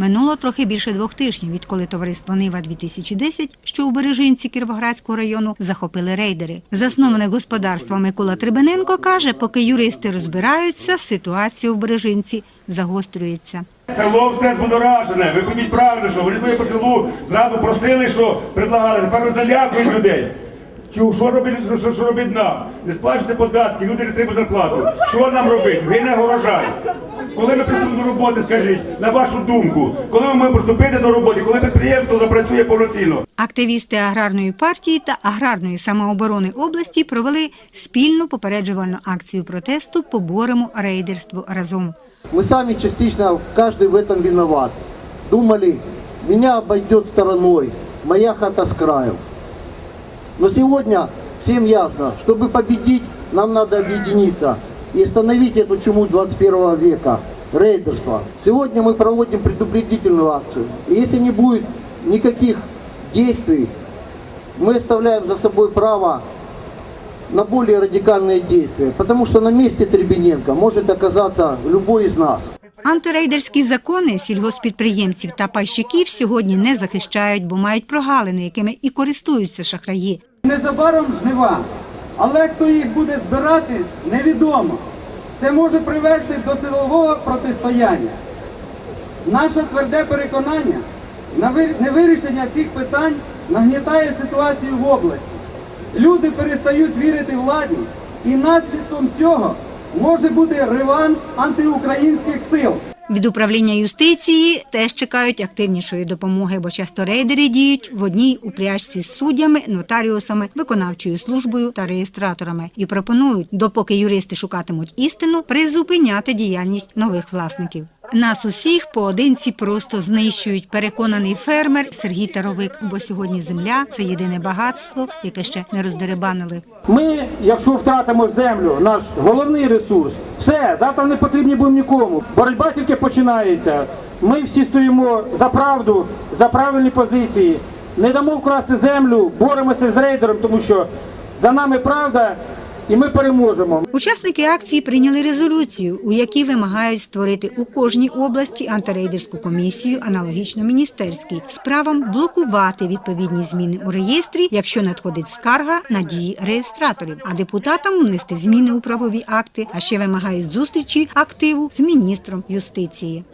Минуло трохи більше двох тижнів, відколи товариство Нива 2010 що у Бережинці Кіровоградського району, захопили рейдери. Засновник господарства Микола Трибененко каже, поки юристи розбираються, ситуація в Бережинці загострюється. Село все збудоражене. Ви ходіть правильно, що вони по селу зразу просили, що предлагали. Тепер ви залякують людей. Чу, що робити, що, що робити нам? Не сплачуються податки, люди не отримують зарплату. Що нам робити? Гине урожай. Коли ми приступимо до роботи, скажіть, на вашу думку, коли ми маємо приступити до роботи, коли підприємство запрацює повноцінно? Активісти аграрної партії та аграрної самооборони області провели спільну попереджувальну акцію протесту «Поборемо рейдерство разом. Мы сами частично, каждый в этом виноват. Думали, меня обойдет стороной, моя хата с краю. Но сегодня всем ясно, чтобы победить, нам надо объединиться и остановить эту чуму 21 века, рейдерство. Сегодня мы проводим предупредительную акцию. И если не будет никаких действий, мы оставляем за собой право на более радикальные действия, потому что на месте Требененко может оказаться любой из нас. Антирейдерські закони сільгоспідприємців та пайщиків сьогодні не захищають, бо мають прогалини, якими і користуються шахраї. Незабаром жнива, але хто їх буде збирати, невідомо. Це може привести до силового протистояння. Наше тверде переконання на невирішення цих питань нагнітає ситуацію в області. Люди перестають вірити владі, і наслідком цього може бути реванш антиукраїнських сил. Від управління юстиції теж чекають активнішої допомоги, бо часто рейдери діють в одній упряжці з суддями, нотаріусами, виконавчою службою та реєстраторами і пропонують, допоки юристи шукатимуть істину, призупиняти діяльність нових власників. Нас усіх поодинці просто знищують. Переконаний фермер Сергій Таровик, бо сьогодні земля це єдине багатство, яке ще не роздеребанили. Ми, якщо втратимо землю, наш головний ресурс, все, завтра не потрібні будемо нікому. Боротьба тільки починається. Ми всі стоїмо за правду, за правильні позиції. Не дамо вкрасти землю, боремося з рейдером, тому що за нами правда і ми переможемо. Учасники акції прийняли резолюцію, у якій вимагають створити у кожній області антирейдерську комісію, аналогічно міністерській, з правом блокувати відповідні зміни у реєстрі, якщо надходить скарга на дії реєстраторів, а депутатам внести зміни у правові акти, а ще вимагають зустрічі активу з міністром юстиції.